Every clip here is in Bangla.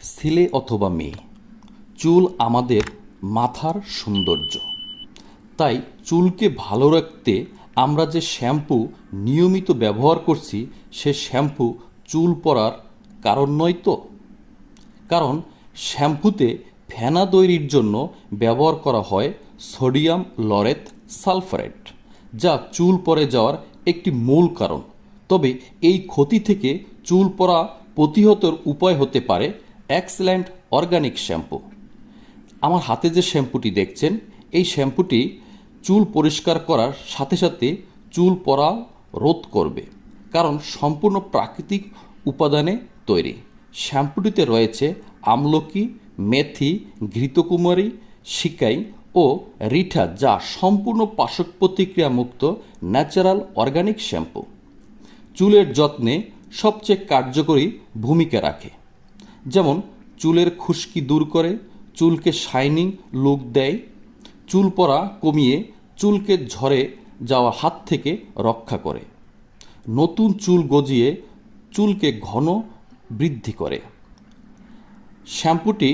ছেলে অথবা মেয়ে, চুল আমাদের মাথার সৌন্দর্য। তাই চুলকে ভালো রাখতে আমরা যে শ্যাম্পু নিয়মিত ব্যবহার করছি, সে শ্যাম্পু চুল পড়ার কারণ নয় তো? কারণ শ্যাম্পুতে ফেনা তৈরির জন্য ব্যবহার করা হয় সোডিয়াম লরেথ সালফারেট, যা চুল পড়ে যাওয়ার একটি মূল কারণ। তবে এই ক্ষতি থেকে চুল পড়া প্রতিহতর উপায় হতে পারে এক্সেলেন্ট অর্গানিক শ্যাম্পু আমার হাতে যে শ্যাম্পুটি দেখছেন, এই শ্যাম্পুটি চুল পরিষ্কার করার সাথে সাথে চুল পড়া রোধ করবে। কারণ সম্পূর্ণ প্রাকৃতিক উপাদানে তৈরি। শ্যাম্পুটিতে রয়েছে আমলকি, মেথি, ঘৃতকুমারী, শিকাই ও রিঠা, যা সম্পূর্ণ পাশক প্রতিক্রিয়া মুক্ত ন্যাচারাল অর্গানিক শ্যাম্পু। চুলের যত্নে সবচেয়ে কার্যকরী ভূমিকা রাখে। যেমন চুলের খুশকি দূর করে, চুলকে শাইনিং লুক দেয়, চুল পড়া কমিয়ে, চুলকে ঝরে যাওয়া হাত থেকে রক্ষা করে। নতুন চুল গজিয়ে, চুলকে ঘন বৃদ্ধি করে। শ্যাম্পুটি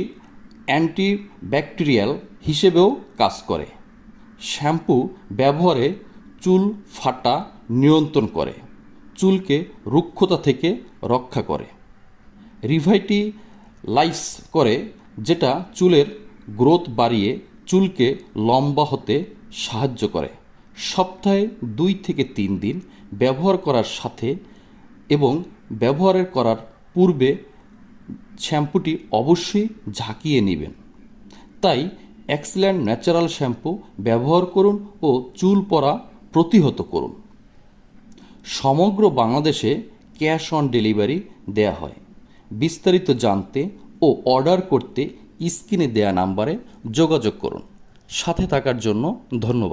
অ্যান্টিব্যাকটেরিয়াল হিসেবেও কাজ করে। শ্যাম্পু ব্যবহারে চুল ফাটা নিয়ন্ত্রণ করে, চুলকে রুক্ষতা থেকে রক্ষা করে। রিভাইটি লাইস করে, যেটা চুলের গ্রোথ বাড়িয়ে চুলকে লম্বা হতে সাহায্য করে। সপ্তাহে দুই থেকে তিন দিন ব্যবহার করার সাথে এবং ব্যবহারের করার পূর্বে শ্যাম্পুটি অবশ্যই ঝাঁকিয়ে নেবেন। তাই এক্সেলেন্ট ন্যাচারাল শ্যাম্পু ব্যবহার করুন ও চুল পড়া প্রতিহত করুন। সমগ্র বাংলাদেশে ক্যাশ অন ডেলিভারি দেয়া হয়। বিস্তারিত জানতে ও অর্ডার করতে স্ক্রিনে দেয়া নাম্বারে যোগাযোগ করুন। সাথে থাকার জন্য ধন্যবাদ।